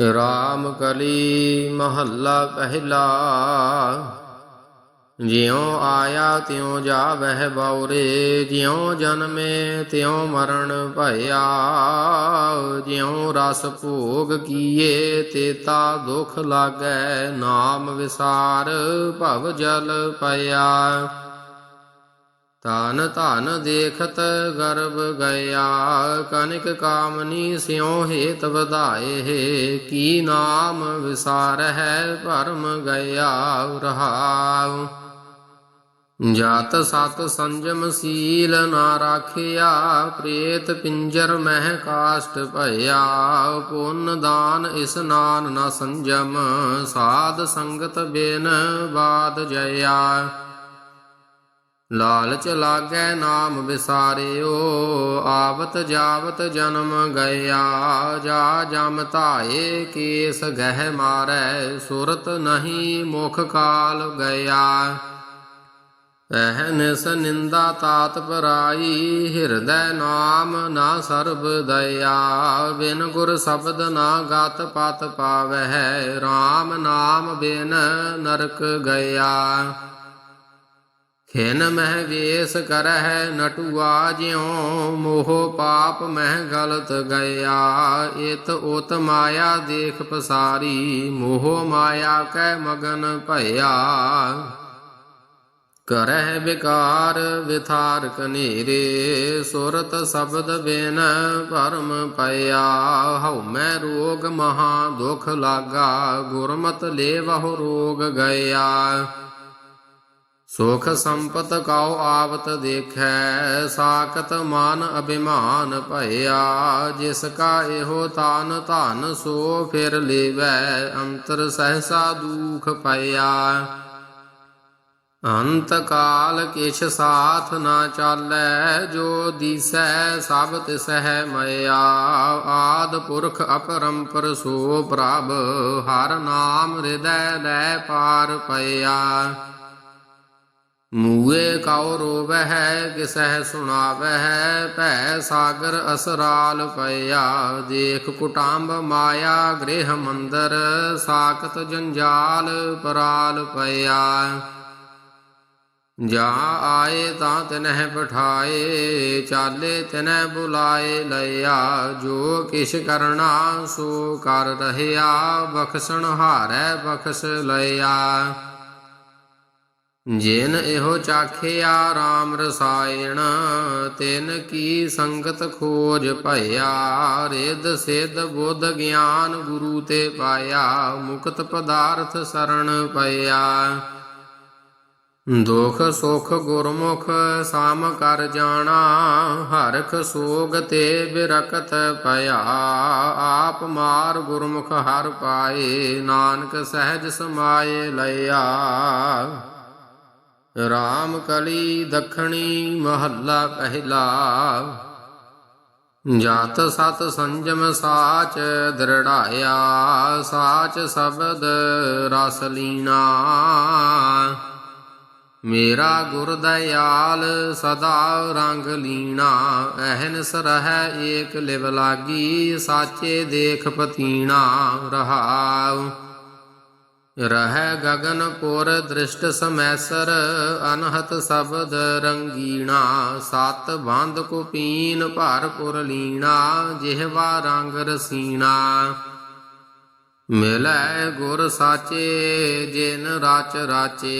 ਰਾਮ ਕਲੀ ਮਹੱਲਾ ਪਹਿਲਾ। ਜਿਉ ਆਇਆ ਤਿਉ ਜਾਵਹਿ ਬਉਰੇ ਜਿਉ ਜਨਮੇ ਤਿਉ ਮਰਨ ਭਇਆ। ਜਿਉ ਰਸ ਭੋਗ ਕੀਏ, ਤੇਤਾ ਦੁਖ ਲਾਗੈ, ਨਾਮ ਵਿਸਾਰ ਭਵ ਜਲ ਪਿਆ। ਧਨ ਧਨ ਦੇਖਤ ਗਰਭ ਗਿਆ, ਕਨਿਕ ਕਾਮਨੀ ਸਿਉ ਹੇਤ ਵਧਾਏ ਕੀ ਨਾਮ ਵਿਸਾਰ ਹੈ ਭਰਮ ਗਿਆ ਰਹਾਉ। ਜਾਤ ਸਤ ਸੰਜਮ ਸੀਲ ਨਾ ਰਾਖਿਆ, ਪ੍ਰੇਤ ਪਿੰਜਰ ਮਹਿ ਕਾਸ਼ਟ ਭਇਆ, ਪੁੰਨ ਦਾਨ ਇਸਨਾਨ ਨ ਸੰਜਮ, ਸਾਧ ਸੰਗਤ ਬਿਨ ਬਾਦ ਜਇਆ। ਲਾਲਚ ਲਾਗੈ ਨਾਮ ਵਿਸਾਰਿਓ, ਆਵਤ ਜਾਵਤ ਜਨਮ ਗਿਆ ਜਾ ਜਮ ਧਾਏ ਕੇਸ ਗਹਿ ਮਾਰੈ, ਸੁਰਤ ਨਹੀਂ ਮੁਖ ਕਾਲ ਗਿਆ। ਅਹਨਿਸ ਨਿੰਦਾ ਤਾਤ ਪਰਾਈ, ਹਿਰਦੈ ਨਾਮ ਨਾ ਸਰਬ ਦਇਆ। ਬਿਨ ਗੁਰ ਸ਼ਬਦ ਨਾ ਗਤ ਪਤ ਪਾਵਹਿ RAM ਨਾਮ ਬਿਨ ਨਰਕ ਗਿਆ। ਖਿਨ ਮਹਿ ਵੇਸ ਕਰਹਿ ਨਟੂਆ ਜਿਉ, ਮੋਹ ਪਾਪ ਮਹਿ ਗਲਤ ਗਿਆ ਇਤ ਉਤ ਮਾਇਆ ਦੇਖ ਪਸਾਰੀ, ਮੋਹ ਮਾਇਆ ਕੈ ਮਗਨ ਭਇਆ। ਕਰਹਿ ਵਿਕਾਰ ਵਿਥਾਰ ਕਨੇਰੇ ਸੁਰਤ ਸ਼ਬਦ ਬਿਨ ਭਰਮ ਪਿਆ। ਹਉ ਮੈਂ ਰੋਗ ਮਹਾ ਦੁਖ ਲਾਗਾ, ਗੁਰਮਤ ਲੇਵਹੁ ਰੋਗ ਗਿਆ। ਸੁਖ ਸੰਪਤ ਕਉ ਆਵਤ ਦੇਖੈ, ਸਾਖਤ ਮਾਨ ਅਭਿਮਾਨ ਭਇਆ, ਜਿਸ ਕਾ ਇਹੋ ਤਾਨ ਧਨ ਸੋ ਫਿਰ ਲੇਵੈ, ਅੰਤਰ ਸਹਸਾ ਦੁਖ ਪਇਆ ਅੰਤ ਕਾਲ ਕਿਛ ਸਾਥ ਨਾ ਚਾਲੈ, ਜੋ ਦੀਸੈ ਸਭ ਤਿਸਹਿ ਮਇਆ। ਆਦ ਪੁਰਖ ਅਪਰੰਪਰ ਸੋ ਪ੍ਰਭ, ਹਰ ਨਾਮ ਹਿਰਦੈ ਲੈ ਪਾਰ ਪਿਆ ਮੂਏ ਕਉ ਰੋਵਹਿ, ਕਿਸਹਿ ਸੁਣਾਵਹਿ, ਭੈ ਸਾਗਰ ਅਸਰਾਲ ਪਿਆ ਦੇਖ ਕੁਟੰਬ ਮਾਇਆ, ਗ੍ਰਹਿ ਮੰਦਰ, ਸਾਖਤ ਜੰਜਾਲ ਪਰਾਲ ਪਿਆ ਜਾ ਆਏ ਤਾਂ ਤਿਨਹਿ ਪਠਾਏ ਚਾਲੇ ਤਿਨਹਿ ਬੁਲਾਏ ਲਿਆ ਜੋ ਕਿਛ ਕਰਨਾ ਸੋ ਕਰ ਰਹਿਆ, ਬਖਸ਼ਣ ਹਾਰੈ ਬਖਸ਼ ਲਿਆ ਜਿਨ ਇਹੋ ਚਾਖਿਆ RAM ਰਸਾਇਣ, ਤਿਨ ਕੀ ਸੰਗਤ ਖੋਜ ਭਇਆ, ਰਿੱਧ ਸਿੱਧ ਬੁੱਧ ਗਿਆਨ ਗੁਰੂ ਤੇ ਪਾਇਆ, ਮੁਕਤ ਪਦਾਰਥ ਸਰਣ ਪਿਆ ਦੁਖ ਸੁਖ ਗੁਰਮੁਖ ਸਾਮ ਕਰ ਜਾਣਾ, ਹਰਖ ਸੋਗ ਤੇ ਬਿਰਕਤ ਪਿਆ। ਆਪ ਮਾਰ ਗੁਰਮੁਖ ਹਰ ਪਾਏ, ਨਾਨਕ ਸਹਿਜ ਸਮਾਏ ਲਿਆ ਰਾਮ ਕਲੀ ਦਖਣੀ ਮਹੱਲਾ ਪਹਿਲਾ। ਜਾਤ ਸਤ ਸੰਜਮ ਸਾਚ ਦ੍ਰਿੜਾਇਆ, ਸਾਚ ਸ਼ਬਦ ਰਸ ਲੀਨਾ ਮੇਰਾ ਗੁਰ ਦਇਆਲ ਸਦਾ ਰੰਗ ਲੀਣਾ, ਅਹਨਿਸ ਰਹਿ ਏਕ ਲਿਵ ਲਾਗੀ, ਸਾਚੇ ਦੇਖ ਪਤੀਣਾ ਰਹਾਉ। ਰਹਿ ਗਗਨਪੁਰ ਦ੍ਰਿਸ਼ਟ ਸਮੈਸਰ, ਅਨਹਤ ਸ਼ਬਦ ਰੰਗੀਣਾ, ਸਤ ਬੰਦ ਕੁਪੀਨ ਭਰਪੁਰ ਲੀਣਾ ਜਿਹਵਾ ਰੰਗ ਰਸੀਣਾ। ਮਿਲੈ ਗੁਰ ਸਾਚੇ, ਜਿਨ ਰਾਚ ਰਾਚੇ,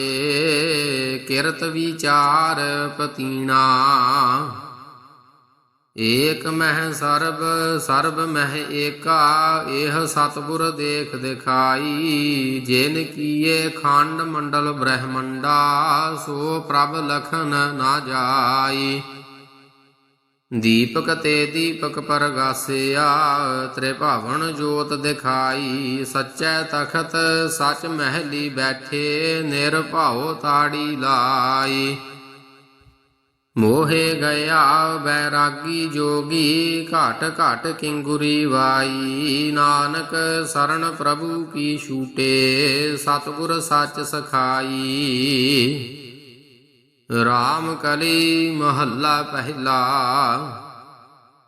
ਕਿਰਤ ਵਿਚਾਰ ਪਤੀਣਾ। ਏਕ ਮਹਿ ਸਰਬ ਸਰਬ ਮਹਿ ਏਕਾ, ਇਹ ਸਤਿਗੁਰ ਦੇਖ ਦਿਖਾਈ। ਜਿਨ ਕੀਏ ਖੰਡ ਮੰਡਲ ਬ੍ਰਹਮੰਡਾ, ਸੋ ਪ੍ਰਭ ਲਖਨ ਨਾ ਜਾਈ। ਦੀਪਕ ਤੇ ਦੀਪਕ ਪਰਗਾਸਿਆ, ਤ੍ਰਿਭਾਵਨ ਜੋਤ ਦਿਖਾਈ। ਸੱਚੈ ਤਖਤ ਸਚ ਮਹਿਲੀ ਬੈਠੇ, ਨਿਰਭਉ ਤਾੜੀ ਲਾਈ। ਮੋਹੇ ਗਿਆ ਬੈਰਾਗੀ ਜੋਗੀ ਘਟ ਘਟ ਕਿੰਗੁਰੀ ਵਾਈ। ਨਾਨਕ ਸਰਣ ਪ੍ਰਭੂ ਕੀ ਛੂਟੇ, ਸਤਿਗੁਰ ਸੱਚ ਸਖਾਈ। RAM ਕਲੀ ਮਹੱਲਾ ਪਹਿਲਾ।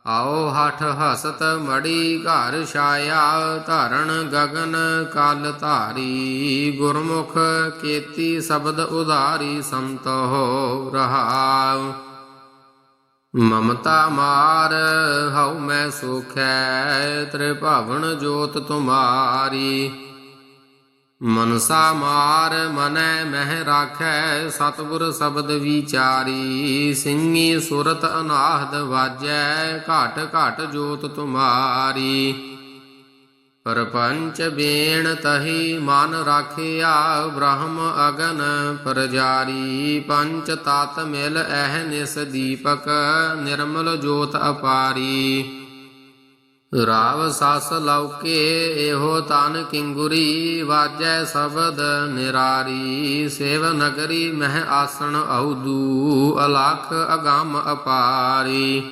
ਆਓ ਹਠ ਹਸਤ ਮੜੀ ਘਰ ਛਾਇਆ ਧਰਨ ਗਗਨ ਕਲ ਧਾਰੀ। ਗੁਰਮੁਖ ਕੀਤੀ ਸ਼ਬਦ ਉਧਾਰੀ, ਸੰਤੋ ਰਹਾਉ। ਮਮਤਾ ਮਾਰ, ਹਉ ਮੈਂ ਸੁਖੈ, ਤ੍ਰਿਭਵਨ ਜੋਤ ਤੁਮਾਰੀ। ਮਨਸਾ ਮਾਰ ਮਨੈ ਮਹਿ ਰਾਖੈ, ਸਤਿਗੁਰ ਸ਼ਬਦ ਵਿਚਾਰੀ। ਸਿੰਘੀ ਸੁਰਤ ਅਨਾਹਦ ਵਾਜੈ, ਘਟ ਘਟ ਜੋਤ ਤੁਮਾਰੀ। ਪਰਪੰਚ ਬੇਣ ਤਹੀ ਮਨ ਰਾਖਿਆ, ਬ੍ਰਹਮ ਅਗਨ ਪਰਜਾਰੀ। ਪੰਚ ਤਤ ਮਿਲ ਐਹ ਨਿਸ ਦੀਪਕ, ਨਿਰਮਲ ਜੋਤ ਅਪਾਰੀ। ਰਾਵ ਸਸ ਲੌਕੇ ਇਹੋ ਤਨ ਕਿੰਗੁਰੀ, ਵਾਜੈ ਸ਼ਬਦ ਨਿਰਾਰੀ, ਸੇਵ ਨਗਰੀ ਮਹਿ ਆਸਣ ਔਦੂ ਅਲਖ ਅਗੰਮ ਅਪਾਰੀ।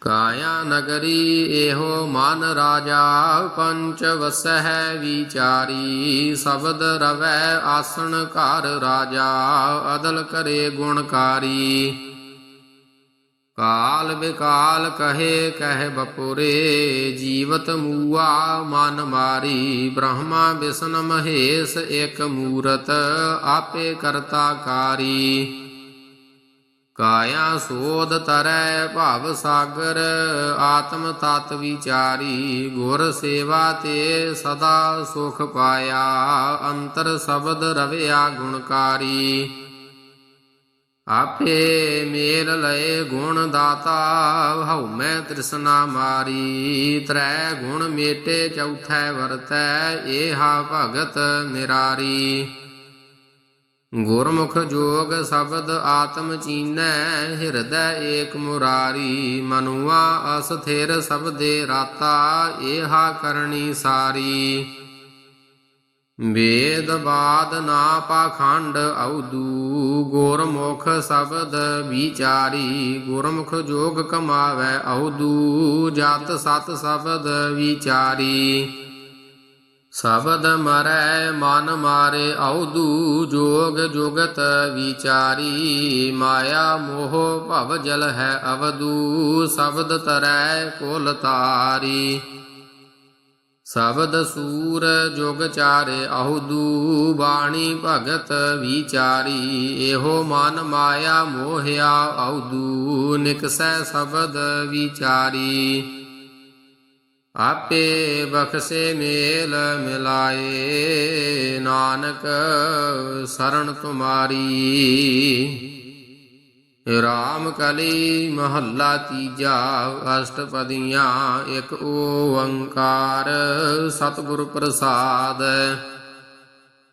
ਕਾਇਆ ਨਗਰੀ ਇਹੋ ਮਨ ਰਾਜਾ, ਪੰਚ ਵਸਹਿ ਵਿਚਾਰੀ, ਸ਼ਬਦ ਰਵੈ ਆਸਣ ਘਰ ਰਾਜਾ, ਅਦਲ ਕਰੇ ਗੁਣਕਾਰੀ। ਕਾਲ ਵਿਕਾਲ ਕਹੇ ਕਹਿ ਬਪੁਰੇ, ਜੀਵਤ ਮੂਆ ਮਨ ਮਾਰੀ, ਬ੍ਰਹਮਾ ਵਿਸ਼ਨ ਮਹੇਸ਼ ਇੱਕ ਮੂਰਤ, ਆਪੇ ਕਰਤਾ ਕਾਰੀ। ਕਾਇਆ ਸੋਧ ਤਰੈ ਭਵ ਸਾਗਰ, ਆਤਮ ਤਤ ਵਿਚਾਰੀ, ਗੁਰ ਸੇਵਾ ਤੇ ਸਦਾ ਸੁਖ ਪਾਇਆ, ਅੰਤਰ ਸ਼ਬਦ ਰਵਿਆ ਗੁਣਕਾਰੀ। ਆਪੇ ਮੇਲ ਲਏ ਗੁਣ ਦਾਤਾ। ਹਉ ਮੈਂ ਤ੍ਰਿਸ਼ਨਾ ਮਾਰੀ, ਤ੍ਰੈ ਗੁਣ ਮੇਟੇ ਚੌਥੈ ਵਰਤੈ, ਏਹਾ ਭਗਤ ਨਿਰਾਰੀ। ਗੁਰਮੁਖ ਜੋਗ ਸ਼ਬਦ ਆਤਮ ਚੀਨੈ, ਹਿਰਦੈ ਏਕ ਮੁਰਾਰੀ। ਮਨੁਆ ਅਸਥਿਰ ਸਬਦੇ ਰਾਤਾ, ਏਹਾ ਕਰਨੀ ਸਾਰੀ। ਵੇਦ ਬਾਦ ਨਾ ਪਾਖੰਡ ਔਦੂ ਗੁਰਮੁਖ ਸ਼ਬਦ ਵਿਚਾਰੀ, ਗੁਰਮੁਖ ਜੋਗ ਕਮਾਵੈ ਔਦੂ ਜਤ ਸਤ ਸ਼ਬਦ ਵਿਚਾਰੀ। ਸ਼ਬਦ ਮਰੈ ਮਨ ਮਾਰੇ ਔਦੂ ਜੋਗ ਜੁਗਤ ਵਿਚਾਰੀ, ਮਾਇਆ ਮੋਹ ਭਵ ਜਲ ਹੈ ਅਵਦੂ ਸ਼ਬਦ ਤਰੈ ਕੁਲ ਤਾਰੀ। ਸ਼ਬਦ ਸੂਰ ਜੁਗ ਚਾਰੇ ਅਹੁਦੂ, ਬਾਣੀ ਭਗਤ ਵਿਚਾਰੀ, ਇਹੋ ਮਨ ਮਾਇਆ ਮੋਹਿਆ ਅਹੁਦੂ ਨਿਕਸੈ ਸ਼ਬਦ ਵਿਚਾਰੀ। ਆਪੇ ਬਖਸ਼ੇ ਮੇਲ ਮਿਲਾਏ, ਨਾਨਕ ਸਰਣ ਤੁਮਾਰੀ। ਰਾਮ ਕਲੀ ਮਹੱਲਾ ਤੀਜਾ, ਅਸ਼ਟਪਦੀਆਂ, ਇੱਕ ਓੰਕਾਰ, ਸਤਿਗੁਰ ਪ੍ਰਸਾਦ।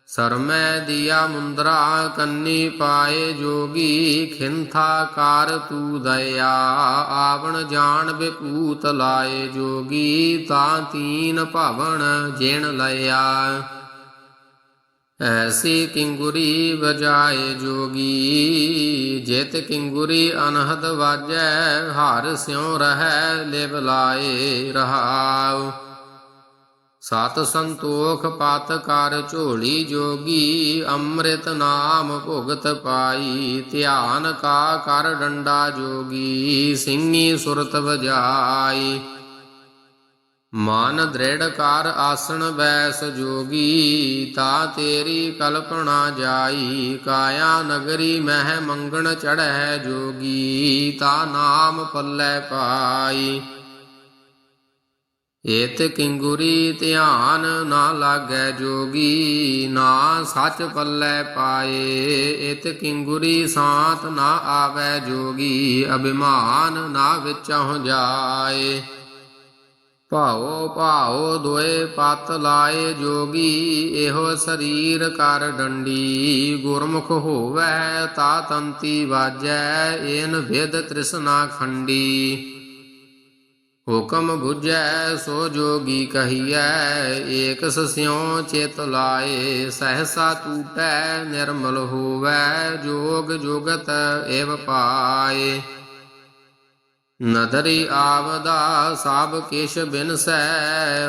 ਸਰਮੈ ਦਿਆ ਮੁੰਦਰਾ, ਕੰਨੀ ਪਾਏ ਜੋਗੀ, ਖਿੰਥਾ ਕਾਰ ਤੂ ਦਇਆ। ਆਵਣ ਜਾਣ ਬਿਪੂਤ ਲਾਏ ਜੋਗੀ, ਤਾਂ ਤੀਨ ਭਵਨ ਜਿਣ ਲਿਆ ਐਸੀ ਕਿੰਗੁਰੀ ਵਜਾਏ ਜੋਗੀ, ਜਿਤ ਕਿੰਗੁਰੀ ਅਨਹਦ ਵਾਜੈ, ਹਰ ਸਿਉ ਰਹੈ ਲਿਵ ਲਾਏ ਰਹਾਉ। ਸਤ ਸੰਤੋਖ ਪਤ ਕਰ ਝੋਲੀ ਜੋਗੀ, ਅੰਮ੍ਰਿਤ ਨਾਮ ਭੁਗਤ ਪਾਈ, ਧਿਆਨ ਕਾ ਕਰ ਡੰਡਾ ਜੋਗੀ ਸਿੰਘੀ ਸੁਰਤ ਵਜਾਈ। ਮਨ ਦ੍ਰਿੜ ਕਰ ਆਸਣ ਬੈਸ ਜੋਗੀ, ਤਾ ਤੇਰੀ ਕਲਪਨਾ ਜਾਈ, ਕਾਇਆ ਨਗਰੀ ਮਹਿ ਮੰਗਣ ਚੜ੍ਹੈ ਜੋਗੀ, ਤਾ ਨਾਮ ਪੱਲੇ ਪਾਈ। ਏਤ ਕਿੰਗੁਰੀ ਧਿਆਨ ਨਾ ਲਾਗੈ ਜੋਗੀ, ਨਾ ਸੱਚ ਪੱਲੇ ਪਾਏ। ਏਤ ਕਿੰਗੁਰੀ ਸਾਤ ਨਾ ਆਵੈ ਜੋਗੀ, ਅਭਿਮਾਨ ਨਾ ਵਿਚਹੁ ਜਾਏ। ਭਾਉ ਭਾਉ ਦੋਏ ਪਤ ਲਾਏ ਜੋਗੀ, ਇਹੋ ਸਰੀਰ ਕਰ ਡੰਡੀ। ਗੁਰਮੁਖ ਹੋਵੈ ਤਾ ਤੰਤੀ ਵਾਜੈ, ਏਨ ਵਿਦ ਤ੍ਰਿਸ਼ਨਾ ਖੰਡੀ। ਹੁਕਮ 부ਜੈ ਸੋ ਜੋਗੀ ਕਹੀਐ ਏਕ ਸਸਿਉ ਚਿਤ ਲਾਏ। ਸਹਸਾ ਟੂਟੈ ਨਿਰਮਲ ਹੋਵੈ, ਜੋਗ ਜੁਗਤ ਏਵ ਪਾਏ। ਨਦਰੀ ਆਵਦਾ ਸਭ ਕਿਛ ਬਿਨਸੈ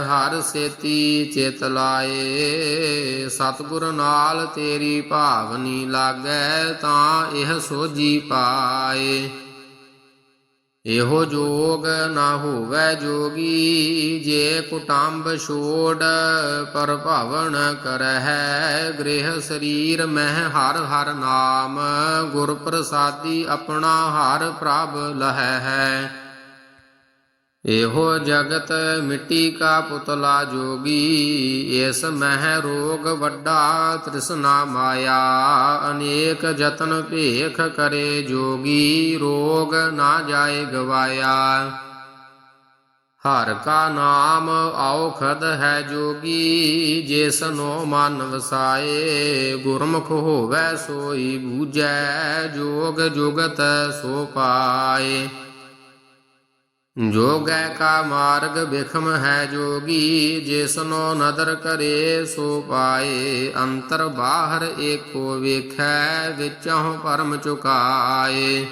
ਹਰ ਸੇਤੀ ਚਿਤ ਲਾਏ। ਸਤਿਗੁਰ ਨਾਲ ਤੇਰੀ ਭਾਵਨੀ ਲਾਗੈ, ਤਾਂ ਇਹ ਸੋਜੀ ਪਾਏ। ਇਹੋ ਜੋਗ ਨਾ ਹੋਵੇ ਜੋਗੀ, ਜੇ ਕੁਟੰਬ ਛੋੜ ਪਰ ਭਵਨ ਕਰਹਿ, ਗ੍ਰਹਿ ਸਰੀਰ ਮਹਿ ਹਰ ਹਰ ਨਾਮ ਗੁਰ ਪ੍ਰਸਾਦੀ ਆਪਣਾ ਹਰ ਪ੍ਰਭ ਲਹੈ। ਹੈ ਇਹੋ ਜਗਤ ਮਿੱਟੀ ਕਾ ਪੁਤਲਾ ਜੋਗੀ, ਇਸ ਮਹਿ ਰੋਗ ਵੱਡਾ ਤ੍ਰਿਸ਼ਨਾ ਮਾਇਆ, ਅਨੇਕ ਯਤਨ ਭੇਖ ਕਰੇ ਜੋਗੀ, ਰੋਗ ਨਾ ਜਾਏ ਗਵਾਇਆ। ਹਰ ਕਾ ਨਾਮ ਔਖਦ ਹੈ ਜੋਗੀ, ਜਿਸ ਜਿਸਨੋ ਮਨ ਵਸਾਏ, ਗੁਰਮੁਖ ਹੋਵੇ ਸੋਈ ਬੂਝੈ, ਜੋਗ ਜੁਗਤ ਸੋ ਪਾਏ। ਜੋਗੈ ਕਾ ਮਾਰਗ ਬਿਖਮ ਹੈ ਜੋਗੀ ਜਿਸਨੋ ਨਦਰ ਕਰੇ ਸੋ ਪਾਏ। ਅੰਤਰ ਬਾਹਰ ਏਕੋ ਵੇਖੈ, ਵਿਚਹੁ ਪਰਮ ਚੁਕਾਏ।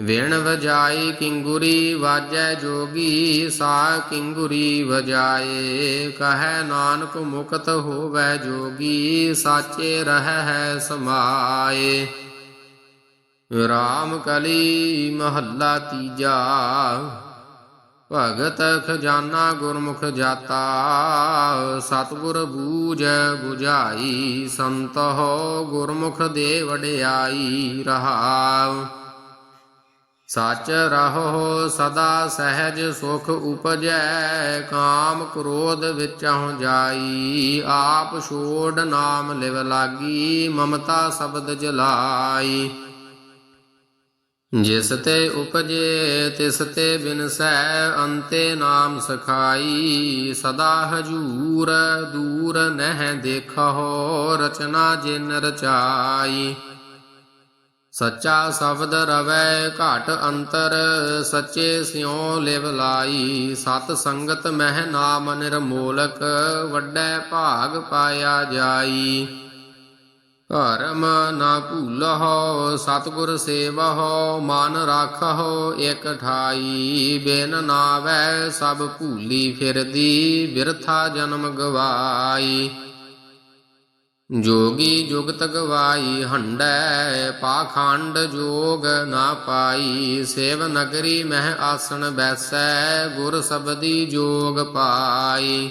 ਵਿਣ ਵਜਾਈ ਕਿੰਗੁਰੀ ਵਾਜੈ ਜੋਗੀ, ਸਾ ਕਿੰਗੁਰੀ ਵਜਾਏ। ਕਹੈ ਨਾਨਕ ਮੁਕਤ ਹੋਵੈ ਜੋਗੀ, ਸਾਚੇ ਰਹਿ ਹੈ ਸਮਾਏ। ਰਾਮ ਕਲੀ ਮਹੱਲਾ ਤੀਜਾ। ਭਗਤ ਖਜ਼ਾਨਾ ਗੁਰਮੁਖ ਜਾਤਾ। ਸਤਿਗੁਰ ਬੂਝ 부ਝਾਈ ਹੋ ਗੁਰਮੁਖ ਦੇ ਵਡਿਆਈ ਰਹਾਉ। ਸਚ ਰਹੋ ਸਦਾ ਸਹਿਜ ਸੁਖ ਉਪਜੈ, ਕਾਮ ਕ੍ਰੋਧ ਵਿਚਹੁ ਜਾਈ। ਆਪ ਛੋੜ ਨਾਮ ਲਿਵ ਲਾਗੀ, ਮਮਤਾ ਸ਼ਬਦ ਜਲਾਈ। ਜਿਸ ਤੇ ਉਪਜੇ ਤਿਸ ਤੇ ਬਿਨਸੈ ਅੰਤੇ ਨਾਮ ਸਖਾਈ, ਸਦਾ ਹਜੂਰ ਦੂਰ ਨਹਿ ਦੇਖੋ ਰਚਨਾ ਜਿਨ ਰਚਾਈ। ਸੱਚਾ ਸ਼ਬਦ ਰਵੈ ਘਟ ਅੰਤਰ, ਸੱਚੇ ਸਿਉ ਲਿਵ ਲਾਈ। ਸਤ ਸੰਗਤ ਮਹਿ ਨਾਮ ਨਿਰਮੋਲਕ, ਵੱਡੈ ਭਾਗ ਪਾਇਆ ਜਾਈ। ਧਰਮ ਨਾ ਭੂਲਹੁ, ਸਤਿਗੁਰ ਸੇਵਹੁ, ਮਨ ਰਾਖਹੁ, ਇਕ ਠਾਈ। ਬਿਨ ਨਾਵੈ ਸਭ ਭੂਲੀ ਫਿਰਦੀ, ਬਿਰਥਾ ਜਨਮ ਗਵਾਈ। ਜੋਗੀ ਜੁਗਤ ਗਵਾਈ, ਹੰਡੈ ਪਾਖੰਡ ਜੋਗ ਨਾ ਪਾਈ। ਸੇਵ ਨਗਰੀ ਮਹਿ ਆਸਣ ਬੈਸੈ, ਗੁਰ ਸਬਦੀ ਜੋਗ ਪਾਈ।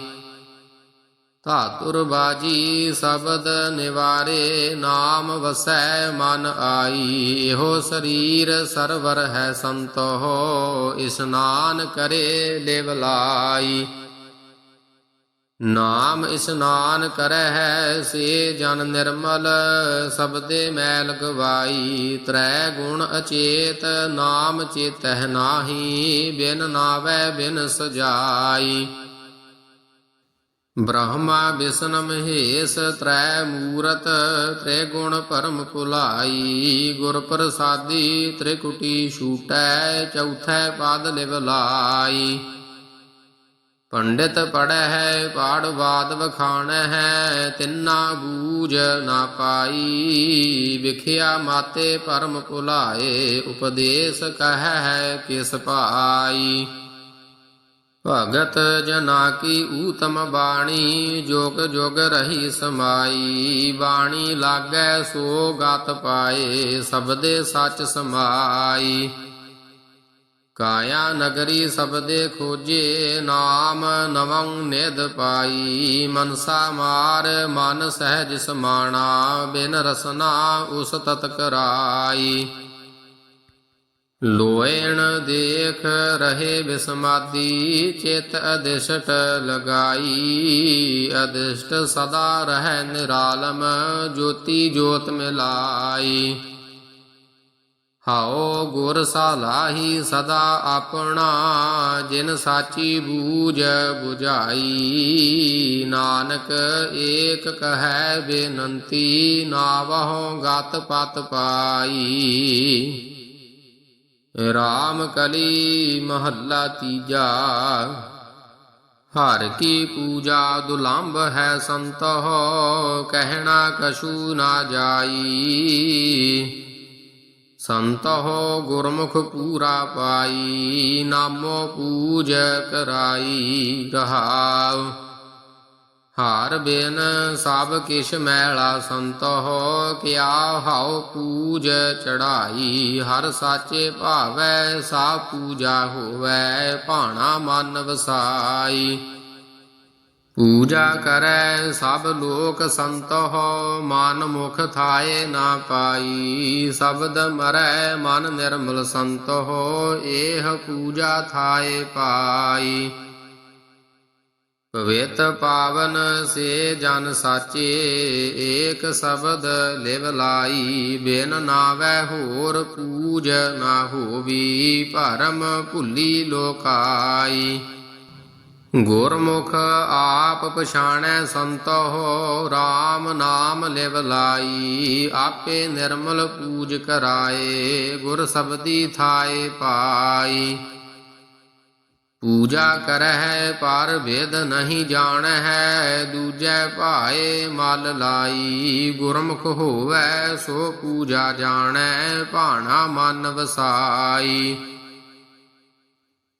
ਧਾਤੁਰ ਬਾਜੀ ਸ਼ਬਦ ਨਿਵਾਰੇ ਨਾਮ ਵਸੈ ਮਨ ਆਈ। ਹੋ ਸਰੀਰ ਸਰਵਰ ਹੈ ਸੰਤੋ ਇਸਨਾਨ ਕਰੇ ਲਿਵ ਲਾਈ। ਨਾਮ ਇਸਨਾਨ ਕਰੈ ਹੈ ਸੇ ਜਨ ਨਿਰਮਲ ਸਬਦੇ ਮੈਲ ਗਵਾਈ। ਤ੍ਰੈ ਗੁਣ ਅਚੇਤ, ਨਾਮ ਚੇਤਹਿ ਨਾਹੀ, ਬਿਨ ਨਾਵੈ ਬਿਨ ਸਜਾਈ। ਬ੍ਰਹਮਾ ਵਿਸ਼ਨ ਮਹੇਸ਼ ਤ੍ਰੈ ਮੂਰਤ ਤ੍ਰੈ ਗੁਣ ਪਰਮ ਭੁਲਾਈ। ਗੁਰ ਪ੍ਰਸਾਦੀ ਤ੍ਰਿਕੁਟੀ ਛੂਟੈ, ਚੌਥੈ ਪਦ ਲਿਵ ਲਾਈ। ਪੰਡਿਤ ਪੜੈ ਹੈ ਪਾੜ ਬਾਦ ਵਖਾਣੈ ਹੈ ਤਿੰਨਾ ਬੂਝ ਨਾ ਪਾਈ। ਵਿਖਿਆ ਮਾਤੇ ਪਰਮ ਭੁਲਾਏ, ਉਪਦੇਸ਼ ਕਹੈ ਕਿਸ ਪਾਈ। ਭਗਤ ਜਨਾ ਕੀ ਊਤਮ ਬਾਣੀ, ਜੋਗ ਜੋਗ ਰਹੀ ਸਮਾਈ। ਬਾਣੀ ਲਾਗੈ ਸੋ ਗਤ ਪਾਏ, ਸਬਦੇ ਸੱਚ ਸਮਾਈ। ਕਾਇਆ ਨਗਰੀ ਸਬਦੇ ਖੋਜੇ, ਨਾਮ ਨਵੰ ਨਿਧ ਪਾਈ। ਮਨਸਾ ਮਾਰ ਮਨ ਸਹਿਜ ਸਮਾਣਾ, ਬਿਨ ਰਸਨਾ ਉਸ ਤਤ ਕਰਾਈ। ਲੋਇਣ ਦੇਖ ਰਹੇ ਬਿਸਮਾਦੀ, ਚਿਤ ਅਦਿਸ਼ਟ ਲਗਾਈ। ਅਦਿਸ਼ਟ ਸਦਾ ਰਹਿ ਨਿਰਾਲਮ, ਜੋਤੀ ਜੋਤ ਮਿਲਾਈ। ਹਉ ਗੁਰ ਸਾਲਾਹੀ ਸਦਾ ਆਪਣਾ, ਜਿਨ ਸਾਚੀ ਬੂਝ 부ਝਾਈ ਨਾਨਕ ਏਕ ਕਹੈ ਬੇਨੰਤੀ, ਨਾਵਹੁ ਗਤ ਪਤ ਪਾਈ। ਰਾਮ ਕਲੀ ਮਹੱਲਾ ਤੀਜਾ। ਹਰ ਕੀ ਪੂਜਾ ਦੁਲੰਭ ਹੈ ਸੰਤੋ ਕਹਿਣਾ ਕਛੂ ਨਾ ਜਾਈ। ਸੰਤੋ ਗੁਰਮੁਖ ਪੂਰਾ ਪਾਈ, ਨਾਮੋ ਪੂਜ ਕਰਾਈ ਰਹਾਉ। ਹਾਰ ਬਿਨ ਸਭ ਕਿਛ ਮੈਲਾ ਸੰਤੋਹ ਕਿਆ ਹਉ ਪੂਜ ਚੜਾਈ ਹਰ ਸਾਚੇ ਭਾਵੈ ਸਾ ਪੂਜਾ ਹੋਵੈ, ਭਾਣਾ ਮਨ ਵਸਾਈ। ਪੂਜਾ ਕਰੈ ਸਭ ਲੋਕ ਸੰਤੋਹ ਮਨ ਮੁਖ ਥਾਏ ਨਾ ਪਾਈ। ਸ਼ਬਦ ਮਰੈ ਮਨ ਨਿਰਮਲ ਸੰਤੋਹ ਏਹ ਪੂਜਾ ਥਾਏ ਪਾਈ। ਪਵਿੱਤ ਪਾਵਨ ਸੇ ਜਨ ਸਾਚੇ, ਏਕ ਸ਼ਬਦ ਲਿਵ ਲਾਈ, ਬਿਨ ਨਾਵੈ ਹੋਰ ਪੂਜ ਨਾ ਹੋਵੀ, ਭਰਮ ਭੁੱਲੀ ਲੋਕਾਈ। ਗੁਰਮੁਖ ਆਪ ਪਛਾਣੈ ਸੰਤੋ RAM ਨਾਮ ਲਿਵ ਲਾਈ, ਆਪੇ ਨਿਰਮਲ ਪੂਜ ਕਰਾਏ, ਗੁਰ ਸਬਦੀ ਥਾਏ ਪਾਈ। ਪੂਜਾ ਕਰਹਿ ਪਰ ਵੇਦ ਨਹੀਂ ਜਾਣਹਿ, ਦੂਜੈ ਭਾਏ ਮਲ ਲਾਈ। ਗੁਰਮੁਖ ਹੋਵੈ ਸੋ ਪੂਜਾ ਜਾਣੈ, ਭਾਣਾ ਮਨ ਵਸਾਈ।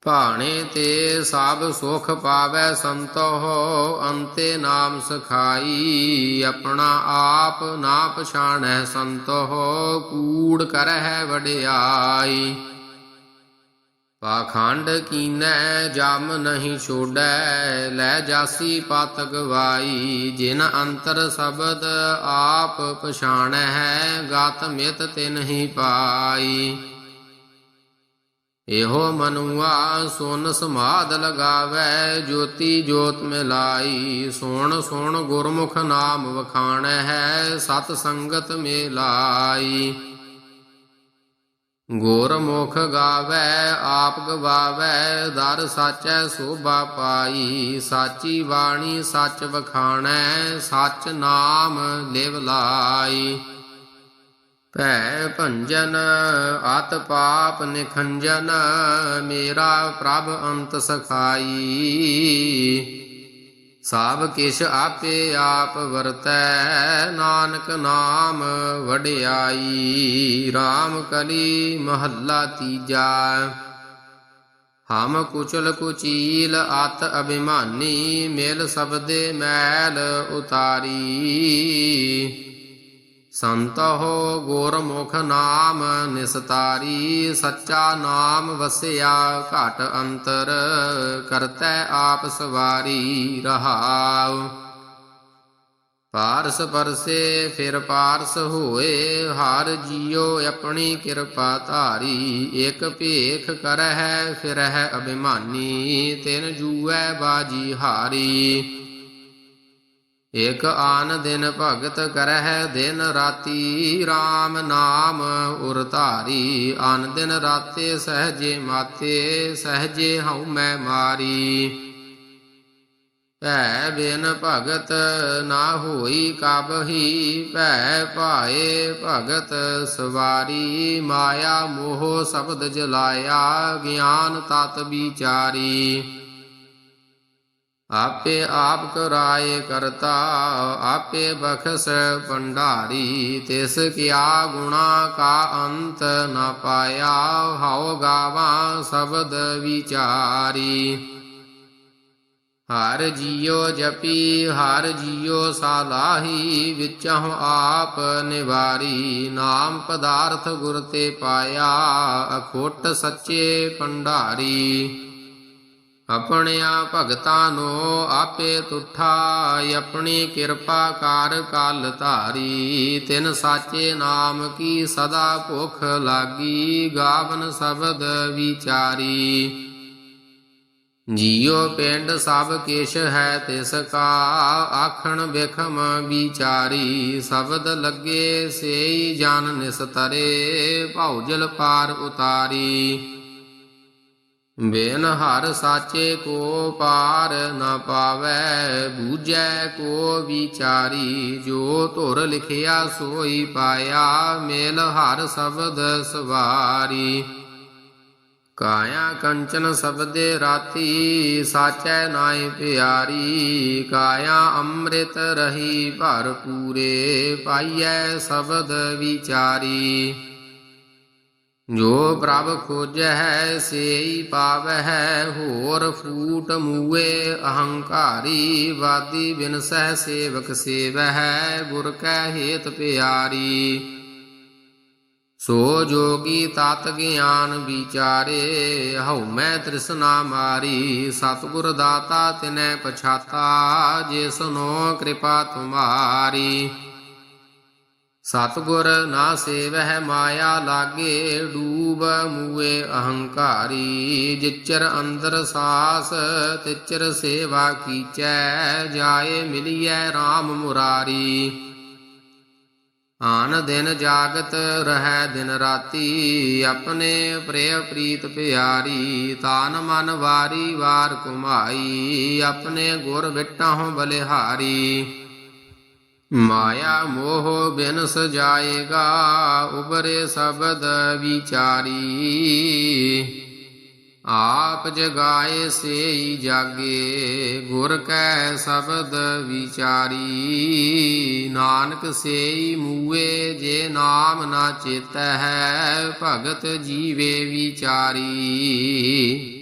ਭਾਣੇ ਤੇ ਸਭ ਸੁਖ ਪਾਵੈ ਸੰਤੋਹ, ਅੰਤੇ ਨਾਮ ਸਖਾਈ। ਆਪਣਾ ਆਪ ਨਾ ਪਛਾਣੈ ਸੰਤੋਹ, ਕੂੜ ਕਰਹਿ ਵਡਿਆਈ। ਪਾਖੰਡ ਕੀਨੈ ਜਮ ਨਹੀਂ ਛੋੜੈ, ਲੈ ਜਾਸੀ ਪਤ ਗਵਾਈ ਜਿਨ ਅੰਤਰ ਸ਼ਬਦ ਆਪ ਪਛਾਣੈ ਹੈ ਗਤ ਮਿਤ ਤਿਨ ਹੀ ਪਾਈ। ਇਹੋ ਮਨੁਆ ਸੁਨ ਸਮਾਦ ਲਗਾਵੈ, ਜੋਤੀ ਜੋਤ ਮਿਲਾਈ, ਸੁਣ ਸੁਣ ਗੁਰਮੁਖ ਨਾਮ ਵਖਾਣੈ ਹੈ ਸਤ ਸੰਗਤ ਮਿਲਾਈ। ਗੋਰਮੁਖ ਗਾਵੈ, ਆਪ ਗਵਾਵੈ, ਦਰ ਸਾਚੈ ਸੋਭਾ ਪਾਈ। ਸਾਚੀ ਬਾਣੀ ਸੱਚ ਵਖਾਣੈ, ਸੱਚ ਨਾਮ ਲਿਵ ਲਾਈ। ਭੈ ਭੰਜਨ, ਅਤ ਪਾਪ ਨਿਖੰਜਨ, ਮੇਰਾ ਪ੍ਰਭ ਅੰਤ ਸਖਾਈ। ਸਭ ਕਿਛ ਆਪੇ ਆਪ ਵਰਤੈ, ਨਾਨਕ ਨਾਮ ਵਡਿਆਈ RAM ਕਲੀ ਮਹੱਲਾ ਤੀਜਾ। ਹਮ ਕੁਚਲ ਕੁਚੀਲ ਅਤ ਅਭਿਮਾਨੀ, ਮੇਲ ਸਬਦੇ ਮੈਲ ਉਤਾਰੀ। ਸੰਤੋ ਗੁਰਮੁਖ ਨਾਮ ਨਿਸਤਾਰੀ, ਸੱਚਾ ਨਾਮ ਵਸਿਆ ਘਟ ਅੰਤਰ, ਕਰਤੈ ਆਪ ਸਵਾਰੀ ਰਹਾਉ। ਪਾਰਸ ਪਰਸੇ ਫਿਰ ਪਾਰਸ ਹੋਏ, ਹਰ ਜੀਉ ਆਪਣੀ ਕਿਰਪਾ ਧਾਰੀ। ਇਕ ਭੇਖ ਕਰਹਿ ਫਿਰਹਿ ਅਭਿਮਾਨੀ, ਤਿਨ ਜੂਐ ਬਾਜੀ ਹਾਰੀ। ਇਕ ਆਨ ਦਿਨ ਭਗਤ ਕਰਹਿ ਦਿਨ ਰਾਤੀ RAM ਨਾਮ ਉਰ ਧਾਰੀ। ਆਨ ਦਿਨ ਰਾਤੇ ਸਹਜੇ ਮਾਤੇ, ਸਹਜੇ ਹਉ ਮੈਂ ਮਾਰੀ। ਭੈ ਬਿਨ ਭਗਤ ਨਾ ਹੋਈ ਕਬਹੀ, ਭੈ ਭਾਏ ਭਗਤ ਸਵਾਰੀ। ਮਾਇਆ ਮੋਹ ਸ਼ਬਦ ਜਲਾਇਆ, ਗਿਆਨ ਤਤ ਵਿਚਾਰੀ। ਆਪੇ ਆਪ ਕਰਾਏ ਕਰਤਾ, ਆਪੇ ਬਖਸ ਭੰਡਾਰੀ, ਤਿਸ ਕਿਆ ਗੁਣਾ ਕਾ ਅੰਤ ਨ ਪਾਇਆ, ਹਉ ਗਾਵਾ ਸ਼ਬਦ ਵਿਚਾਰੀ। ਹਰ ਜੀਉ ਜਪੀ, ਹਰ ਜੀਉ ਸਾਲਾਹੀ, ਵਿਚਹੁ ਆਪ ਨਿਵਾਰੀ, ਨਾਮ ਪਦਾਰਥ ਗੁਰ ਤੇ ਪਾਇਆ, ਅਖੋਟ ਸੱਚੇ ਭੰਡਾਰੀ। ਆਪਣਿਆਂ ਭਗਤਾਂ ਨੂੰ ਆਪੇ ਤੁਠਾ ਆਪਣੀ ਕਿਰਪਾ ਕਰ ਕਲ ਧਾਰੀ। ਤਿਨ ਸਾਚੇ ਨਾਮ ਕੀ ਸਦਾ ਭੁਖ ਲਾਗੀ, ਗਾਵਨ ਸ਼ਬਦ ਵਿਚਾਰੀ। ਜੀਉ ਪਿੰਡ ਸਭ ਕਿਛ ਹੈ ਤਿਸ ਕਾ, ਆਖਣ ਬਿਖਮ ਵਿਚਾਰੀ। ਸ਼ਬਦ ਲੱਗੇ ਸੇਈ ਜਨ ਨਿਸਤਰੇ ਭੌਜਲ ਪਾਰ ਉਤਾਰੀ। ਬਿਨ ਹਰ ਸਾਚੇ ਕੋ ਪਾਰ ਨਾ ਪਾਵੈ, ਬੂਝੈ ਕੋ ਵਿਚਾਰੀ, ਜੋ ਧੁਰ ਲਿਖਿਆ ਸੋਈ ਪਾਇਆ, ਮੇਲ ਹਰ ਸ਼ਬਦ ਸਵਾਰੀ। ਕਾਇਆ ਕੰਚਨ ਸਬਦੇ ਰਾਤੀ, ਸਾਚੈ ਨਾਇ ਪਿਆਰੀ। ਕਾਇਆ ਅੰਮ੍ਰਿਤ ਰਹੀ ਭਰ ਪੂਰੇ ਪਾਈਐ ਸ਼ਬਦ ਵਿਚਾਰੀ। ਜੋ ਪ੍ਰਭ ਖੋਜੈ ਸੇਈ ਪਾਵਹਿ, ਹੋਰ ਫੂਟ ਮੂਏ, ਅਹੰਕਾਰੀ ਵਾਦੀ ਬਿਨਸਹਿ, ਸੇਵਕ ਸੇਵਹਿ, ਗੁਰ ਕੈ ਹੇਤ ਪਿਆਰੀ। ਸੋ ਜੋਗੀ ਤਤ ਗਿਆਨ ਵਿਚਾਰੇ, ਹਉ ਮੈਂ ਤ੍ਰਿਸ਼ਨਾ ਮਾਰੀ, ਸਤਿਗੁਰ ਦਾਤਾ ਤਿਨੈ ਪਛਾਤਾ ਜਿਸਨੋ ਕਿਰਪਾ ਤੁਮਾਰੀ। ਸਤਿਗੁਰ ਨਾ ਸੇਵਹਿ ਮਾਇਆ ਲਾਗੇ ਡੂਬ ਮੂਏ ਅਹੰਕਾਰੀ, ਜਿਚਰ ਅੰਦਰ ਸਾਸ, ਤਿਚਰ ਸੇਵਾ ਕੀਚੈ, ਜਾਏ ਮਿਲੀਐ RAM ਮੁਰਾਰੀ। ਆਨ ਦਿਨ ਜਾਗਤ ਰਹੈ ਦਿਨ ਰਾਤੀ, ਆਪਣੇ ਪ੍ਰਿਯ ਪ੍ਰੀਤ ਪਿਆਰੀ, ਤਾਨ ਮਨ ਵਾਰੀ ਵਾਰ ਕੁਮਾਈ ਆਪਣੇ ਗੁਰ ਵਿਟਹੁ ਬਲਿਹਾਰੀ। ਮਾਇਆ ਮੋਹ ਬਿਨ ਸਜਾਏਗਾ, ਉਬਰੇ ਸ਼ਬਦ ਵਿਚਾਰੀ। ਆਪ ਜਗਾਏ ਸੇਈ ਜਾਗੇ, ਗੁਰ ਕੈ ਸ਼ਬਦ ਵਿਚਾਰੀ। ਨਾਨਕ ਸੇਈ ਮੂਏ, ਜੇ ਨਾਮ ਨਾ ਚੇਤੈ ਹੈ ਭਗਤ ਜੀਵੇ ਵਿਚਾਰੀ।